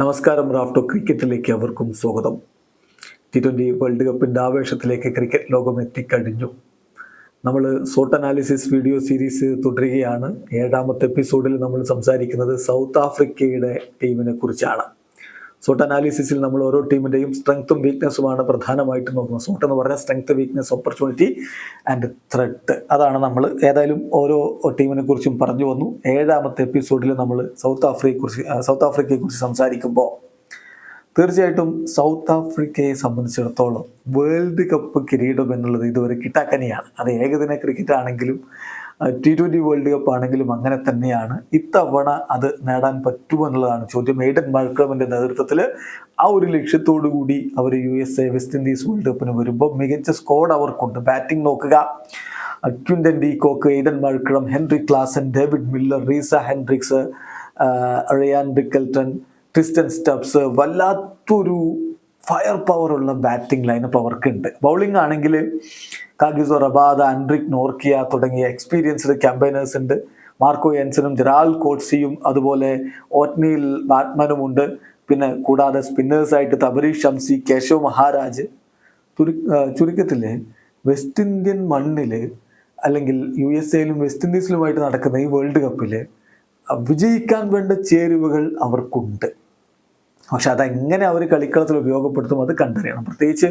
നമസ്കാരം റാഫ്റ്റോ ക്രിക്കറ്റിലേക്ക് അവർക്കും സ്വാഗതം. ടി ട്വന്റി വേൾഡ് കപ്പിന്റെ ആവേശത്തിലേക്ക് ക്രിക്കറ്റ് ലോകം എത്തിക്കഴിഞ്ഞു. നമ്മൾ സോട്ട് അനാലിസിസ് വീഡിയോ സീരീസ് തുടരുകയാണ്. ഏഴാമത്തെ എപ്പിസോഡിൽ നമ്മൾ സംസാരിക്കുന്നത് സൗത്ത് ആഫ്രിക്കയുടെ ടീമിനെ കുറിച്ചാണ്. സോട്ട് അനാലിസിസിൽ നമ്മൾ ഓരോ ടീമിന്റെയും സ്ട്രെങ്ത്തും വീക്ക്നെസ്സുമാണ് പ്രധാനമായിട്ടും നോക്കുന്നത്. സോട്ട് എന്ന് പറഞ്ഞാൽ strength weakness opportunity and threat അതാണ് നമ്മൾ ഏതായാലും ഓരോ ടീമിനെ കുറിച്ചും പറഞ്ഞു വന്നു. ഏഴാമത്തെ എപ്പിസോഡിൽ നമ്മൾ സൗത്ത് ആഫ്രിക്കയെ കുറിച്ച് സൗത്ത് ആഫ്രിക്കയെ കുറിച്ച് സംസാരിക്കുമ്പോൾ തീർച്ചയായിട്ടും സൗത്ത് ആഫ്രിക്കയെ സംബന്ധിച്ചിടത്തോളം വേൾഡ് കപ്പ് കിരീടം എന്നുള്ളത് ഇതുവരെ കിട്ടാക്കനിയാണ്. അത് ഏകദിന ക്രിക്കറ്റ് ആണെങ്കിലും ടി ട്വന്റി വേൾഡ് കപ്പ് ആണെങ്കിലും അങ്ങനെ തന്നെയാണ്. ഇത്തവണ അത് നേടാൻ പറ്റുമോ എന്നുള്ളതാണ് ചോദ്യം. എയ്ഡൻ മൾക്രമിന്റെ നേതൃത്വത്തിൽ ആ ഒരു ലക്ഷ്യത്തോടു കൂടി അവർ U S A West Indies world കപ്പിന് വരുമ്പോൾ മികച്ച സ്കോഡ് അവർക്കുണ്ട്. ബാറ്റിംഗ് നോക്കുക. Quinton de Kock Aiden Markram Heinrich Klaasen David Miller Reeza Hendricks Ryan Rickelton Tristan Stubbs വല്ലാത്തൊരു ഫയർ പവർ ഉള്ള ബാറ്റിംഗ് ലൈനപ്പ് അവർക്കുണ്ട്. ബൗളിംഗ് ആണെങ്കിൽ കാഗിസോ റബാദ ആൻഡ്രിക് നോർക്കിയ തുടങ്ങിയ എക്സ്പീരിയൻസ്ഡ് ക്യാമ്പയിനേഴ്സ് ഉണ്ട്. മാർക്കോ എൻസനും ജെറാൽ കോട്സിയും അതുപോലെ ഓറ്റ്നിയിൽ ബാറ്റ്മാനും ഉണ്ട്. പിന്നെ കൂടാതെ സ്പിന്നേഴ്സായിട്ട് തബരീഷ് ഷംസി കേശവ് മഹാരാജ്. തുരു ചുരുക്കത്തിൽ വെസ്റ്റ് ഇന്ത്യൻ മണ്ണിൽ അല്ലെങ്കിൽ യു എസ് എയിലും വെസ്റ്റ് ഇൻഡീസിലുമായിട്ട് നടക്കുന്ന ഈ വേൾഡ് കപ്പിൽ വിജയിക്കാൻ വേണ്ട ചേരുവകൾ അവർക്കുണ്ട്. പക്ഷെ അതെങ്ങനെ അവർ കളിക്കളത്തിൽ ഉപയോഗപ്പെടുത്തും അത് കണ്ടറിയണം. പ്രത്യേകിച്ച്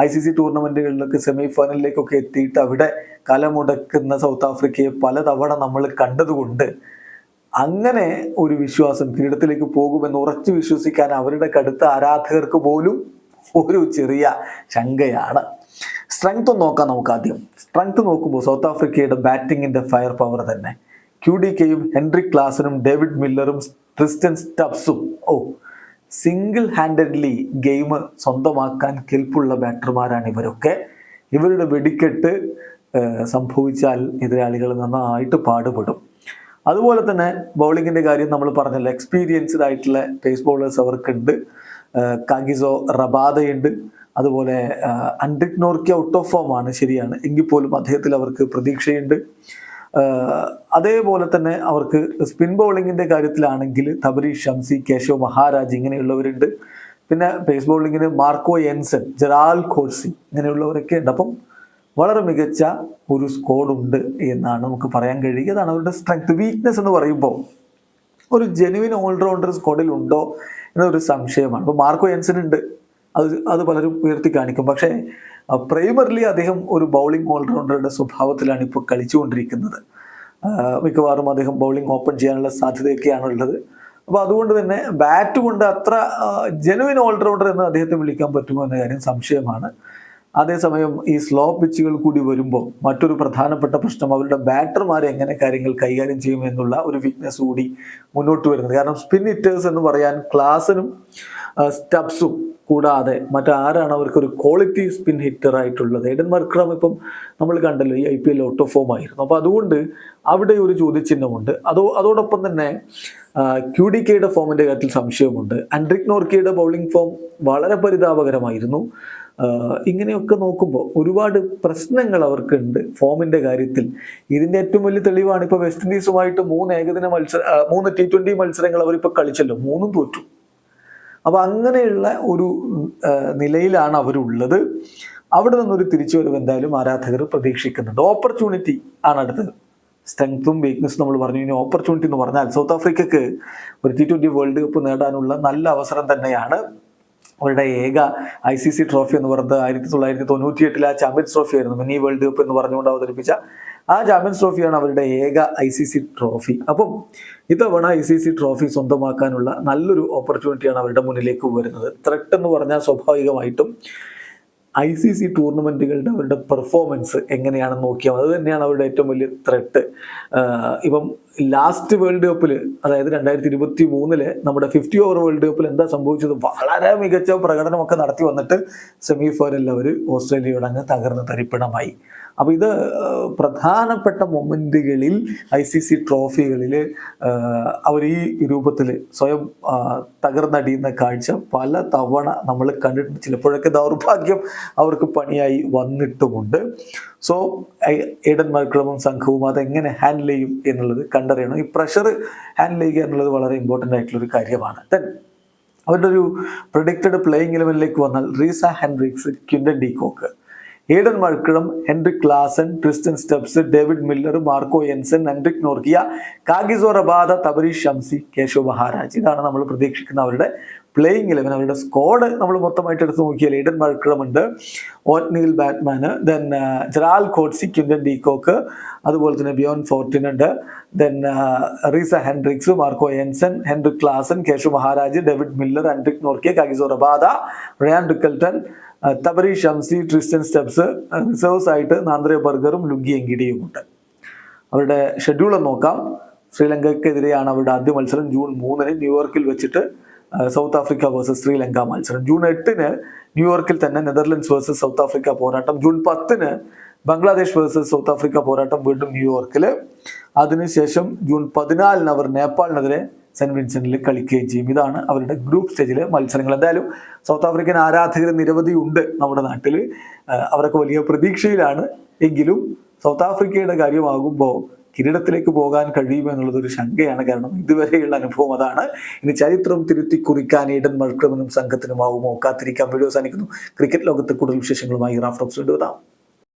ഐ സി സി ടൂർണമെന്റുകളിലൊക്കെ സെമി ഫൈനലിലേക്കൊക്കെ എത്തിയിട്ട് അവിടെ കലമുടക്കുന്ന സൗത്ത് ആഫ്രിക്കയെ പലതവണ നമ്മൾ കണ്ടതുകൊണ്ട് അങ്ങനെ ഒരു വിശ്വാസം കിരീടത്തിലേക്ക് പോകുമെന്ന് ഉറച്ചു വിശ്വസിക്കാൻ അവരുടെ കടുത്ത ആരാധകർക്ക് പോലും ഒരു ചെറിയ ശങ്കയാണ്. സ്ട്രെങ്ത് നോക്കാം നമുക്ക് ആദ്യം. സ്ട്രെങ്ത് നോക്കുമ്പോൾ സൗത്ത് ആഫ്രിക്കയുടെ ബാറ്റിങ്ങിന്റെ ഫയർ പവർ തന്നെ. ക്യു ഡി കെയും ഹെൻറി ക്ലാസനും ഡേവിഡ് മില്ലറും ക്രിസ്റ്റൻ സ്റ്റബ്സും ഓ സിംഗിൾ ഹാൻഡഡ്ലി ഗെയിം സ്വന്തമാക്കാൻ കെൽപ്പുള്ള ബാറ്റർമാരാണ് ഇവരൊക്കെ. ഇവരുടെ വെടിക്കെട്ട് സംഭവിച്ചാൽ എതിരാളികൾ നന്നായിട്ട് പാടുപെടും. അതുപോലെ തന്നെ ബൗളിങ്ങിന്റെ കാര്യം നമ്മൾ പറഞ്ഞല്ലോ എക്സ്പീരിയൻസ്ഡ് ആയിട്ടുള്ള പേസ് ബോളേഴ്സ് അവർക്കുണ്ട്. കാഗിസോ റബാദയുണ്ട്. അതുപോലെ Anrich Nortje out of form ആണ് ശരിയാണ്. എങ്കിൽ പോലും അദ്ദേഹത്തിൽ അവർക്ക് പ്രതീക്ഷയുണ്ട്. അതേപോലെ തന്നെ അവർക്ക് സ്പിൻ ബൗളിങ്ങിന്റെ കാര്യത്തിലാണെങ്കിൽ തബരി ഷംസി കേശവ് മഹാരാജ് ഇങ്ങനെയുള്ളവരുണ്ട്. പിന്നെ പേസ് ബൗളിങ്ങിന് മാർക്കോ എൻസൺ ജെറാൽ ഖോർസി ഇങ്ങനെയുള്ളവരൊക്കെ ഉണ്ട്. അപ്പം വളരെ മികച്ച ഒരു സ്കോഡുണ്ട് എന്നാണ് നമുക്ക് പറയാൻ കഴിയുക. അതാണ് അവരുടെ സ്ട്രെങ്ത് വീക്ക്നെസ് എന്ന് പറയുമ്പോൾ ഒരു ജെനുവിൻ ഓൾറൗണ്ടർ സ്കോഡിൽ ഉണ്ടോ എന്നൊരു സംശയമാണ്. അപ്പോൾ മാർക്കോ എൻസൺ ഉണ്ട്. അത് അത് പലരും ഉയർത്തി കാണിക്കും. പക്ഷേ പ്രൈമറിലി അദ്ദേഹം ഒരു ബൗളിംഗ് ഓൾറൗണ്ടറുടെ സ്വഭാവത്തിലാണ് ഇപ്പോൾ കളിച്ചുകൊണ്ടിരിക്കുന്നത്. മിക്കവാറും അദ്ദേഹം ബൗളിംഗ് ഓപ്പൺ ചെയ്യാനുള്ള സാധ്യതയൊക്കെയാണ് ഉള്ളത് അപ്പോൾ അതുകൊണ്ട് തന്നെ ബാറ്റ് കൊണ്ട് അത്ര ജെനുവിൻ ഓൾറൗണ്ടർ എന്ന് അദ്ദേഹത്തെ വിളിക്കാൻ പറ്റുമോ എന്ന കാര്യം സംശയമാണ്. അതേസമയം ഈ സ്ലോ പിച്ചുകൾ കൂടി വരുമ്പോൾ മറ്റൊരു പ്രധാനപ്പെട്ട പ്രശ്നം അവരുടെ ബാറ്റർമാർ എങ്ങനെ കാര്യങ്ങൾ കൈകാര്യം ചെയ്യും എന്നുള്ള ഒരു വീക്ക്നെസ് കൂടി മുന്നോട്ട് വരുന്നത് കാരണം സ്പിൻ ഹിറ്റേഴ്സ് എന്ന് പറയാൻ ക്ലാസിനും സ്റ്റബ്സും കൂടാതെ മറ്റാരാണ് അവർക്ക് ഒരു ക്വാളിറ്റി സ്പിൻ ഹിറ്റർ ആയിട്ടുള്ളത്? എഡൻ മർക്രം ഇപ്പം നമ്മൾ കണ്ടല്ലോ ഈ I P L out of form ആയിരുന്നു. അപ്പോൾ അതുകൊണ്ട് അവിടെ ഒരു ചോദ്യചിഹ്നമുണ്ട്. അതോ അതോടൊപ്പം തന്നെ ക്യു ഡി കെയുടെ ഫോമിന്റെ കാര്യത്തിൽ സംശയമുണ്ട് ആൻഡ്രിക് നോർക്കിയുടെ ബൗളിംഗ് ഫോം വളരെ പരിതാപകരമായിരുന്നു. ഇങ്ങനെയൊക്കെ നോക്കുമ്പോൾ ഒരുപാട് പ്രശ്നങ്ങൾ അവർക്കുണ്ട് ഫോമിന്റെ കാര്യത്തിൽ. ഇതിന്റെ ഏറ്റവും വലിയ തെളിവാണ് ഇപ്പോൾ വെസ്റ്റ് ഇൻഡീസുമായിട്ട് മൂന്ന് ഏകദിന മത്സര മൂന്ന് ടി ട്വന്റി മത്സരങ്ങൾ അവരിപ്പോൾ കളിച്ചല്ലോ. മൂന്നും തോറ്റു. അപ്പോൾ അങ്ങനെയുള്ള ഒരു നിലയിലാണ് അവരുള്ളത്. അവിടെ നിന്നൊരു തിരിച്ചുവരവ് എന്തായാലും ആരാധകർ പ്രതീക്ഷിക്കുന്നുണ്ട്. ഓപ്പർച്യൂണിറ്റി ആണ് അടുത്തത്. സ്ട്രെങ്ത്തും വീക്ക്നെസ്സും നമ്മൾ പറഞ്ഞു. കഴിഞ്ഞാൽ ഓപ്പർച്യൂണിറ്റി എന്ന് പറഞ്ഞാൽ സൗത്ത് ആഫ്രിക്കക്ക് ഒരു ടി ട്വന്റി വേൾഡ് കപ്പ് നേടാനുള്ള നല്ല അവസരം തന്നെയാണ്. അവരുടെ ഏക ഐ സി സി ട്രോഫി എന്ന് പറയുന്നത് ആയിരത്തി തൊള്ളായിരത്തി തൊണ്ണൂറ്റി എട്ടിലെ ആ ചാമ്പ്യൻസ് ട്രോഫി ആയിരുന്നു. മിനി വേൾഡ് കപ്പ് എന്ന് പറഞ്ഞുകൊണ്ട് അവതരിപ്പിച്ച ആ ചാമ്പ്യൻസ് ട്രോഫിയാണ് അവരുടെ ഏക ഐ സി സി ട്രോഫി. അപ്പം ഇത്തവണ ഐ സി സി ട്രോഫി സ്വന്തമാക്കാനുള്ള നല്ലൊരു ഓപ്പർച്യൂണിറ്റിയാണ് അവരുടെ മുന്നിലേക്ക് വരുന്നത്. ത്രെട്ട് എന്ന് പറഞ്ഞാൽ സ്വാഭാവികമായിട്ടും ഐ സി സി ടൂർണമെന്റുകളുടെ അവരുടെ പെർഫോമൻസ് എങ്ങനെയാണെന്ന് നോക്കിയാൽ അത് തന്നെയാണ് അവരുടെ ഏറ്റവും വലിയ ത്രെട്ട് ഇപ്പം ലാസ്റ്റ് വേൾഡ് കപ്പിൽ അതായത് രണ്ടായിരത്തി ഇരുപത്തി മൂന്നിൽ നമ്മുടെ ഫിഫ്റ്റി ഓവർ വേൾഡ് കപ്പിൽ എന്താ സംഭവിച്ചത്? വളരെ മികച്ച പ്രകടനമൊക്കെ നടത്തി വന്നിട്ട് സെമി ഫൈനലിൽ അവർ ഓസ്ട്രേലിയയോട് അങ്ങ് തകർന്ന് തരിപ്പണമായി. അപ്പോൾ ഇത് പ്രധാനപ്പെട്ട മൊമെന്റുകളിൽ ഐ സി സി ട്രോഫികളിൽ അവർ ഈ രൂപത്തിൽ സ്വയം തകർന്നടിയുന്ന കാഴ്ച പല തവണ നമ്മൾ കണ്ടിട്ടുണ്ട്. ചിലപ്പോഴൊക്കെ ദൗർഭാഗ്യം അവർക്ക് പണിയായി വന്നിട്ടുമുണ്ട്. സോ ഏഡൻ മർക്കളമും സംഘവും അതെങ്ങനെ ഹാൻഡിൽ ചെയ്യും എന്നുള്ളത് കണ്ടറിയണം. ഈ പ്രഷർ ഹാൻഡിൽ ചെയ്യുക എന്നുള്ളത് വളരെ ഇമ്പോർട്ടന്റ് ആയിട്ടുള്ള ഒരു കാര്യമാണ്. ദെൻ അവരുടെ ഒരു പ്രൊഡിക്റ്റഡ് പ്ലേയിങ് ലെവലിലേക്ക് വന്നാൽ Reeza Hendricks Quinton de Kock Aiden Markram Heinrich Klaasen Tristan Stubbs David Miller Marco Jansen Anrich Nortje Kagiso Rabada Tabraiz Shamsi Keshav Maharaj. ഇതാണ് നമ്മൾ പ്രതീക്ഷിക്കുന്ന അവരുടെ പ്ലേയിങ് ഇലവൻ അവരുടെ സ്കോഡ് നമ്മൾ മൊത്തമായിട്ട് എടുത്ത് നോക്കിയാൽ Aiden മഴക്കിഴമുണ്ട് Ottneil Baartman then Gerald Coetzee Quinton de Kock അതുപോലെ തന്നെ ബിയോൺ ഫോർട്ടിൻ ഉണ്ട്. Then Reeza Hendricks Marco Jansen Heinrich Klaasen Keshav Maharaj David Miller Anrich Nortje Kagiso Rabada Ryan Rickelton Tabraiz Shamsi Tristan Stubbs reserves ആയിട്ട് Nandre ബർഗറും lungi എങ്കിടിയും ഉണ്ട്. അവരുടെ schedule നോക്കാം. ശ്രീലങ്കയ്ക്കെതിരെയാണ് അവരുടെ ആദ്യ മത്സരം ജൂൺ മൂന്നിന് ന്യൂയോർക്കിൽ വെച്ചിട്ട് സൗത്ത് ആഫ്രിക്ക വേഴ്സസ് ശ്രീലങ്ക മത്സരം. ജൂൺ എട്ടിന് ന്യൂയോർക്കിൽ തന്നെ നെതർലൻഡ്സ് വേഴ്സസ് സൗത്ത് ആഫ്രിക്ക പോരാട്ടം. ജൂൺ പത്തിന് ബംഗ്ലാദേശ് വേഴ്സസ് സൗത്ത് ആഫ്രിക്ക പോരാട്ടം വീണ്ടും ന്യൂയോർക്കിൽ അതിനുശേഷം ജൂൺ പതിനാലിന് അവർ നേപ്പാളിനെതിരെ സെന്റ് വിൻസെന്റിൽ കളിക്കുകയും ചെയ്യും. ഇതാണ് അവരുടെ ഗ്രൂപ്പ് സ്റ്റേജിലെ മത്സരങ്ങൾ. എന്തായാലും സൗത്ത് ആഫ്രിക്കൻ ആരാധകർ നിരവധി ഉണ്ട് നമ്മുടെ നാട്ടിൽ. അവരൊക്കെ വലിയ പ്രതീക്ഷയിലാണ് എങ്കിലും സൗത്ത് ആഫ്രിക്കയുടെ കാര്യമാകുമ്പോൾ കിരീടത്തിലേക്ക് പോകാൻ കഴിയുമോ എന്നുള്ളത് ഒരു ശങ്കയാണ്. കാരണം ഇതുവരെയുള്ള അനുഭവം അതാണ്. ഇനി ചരിത്രം തിരുത്തി കുറിക്കാൻ ഈഡൻ മൾക്രമിനും സംഘത്തിനുമാവുമോ കാത്തിരിക്കാൻ വീഡിയോ അവസാനിക്കുന്നു. ക്രിക്കറ്റ് ലോകത്ത് കൂടുതൽ വിശേഷങ്ങളുമായി റാഫ്റ്റോക്സ് കൊണ്ടുവരാം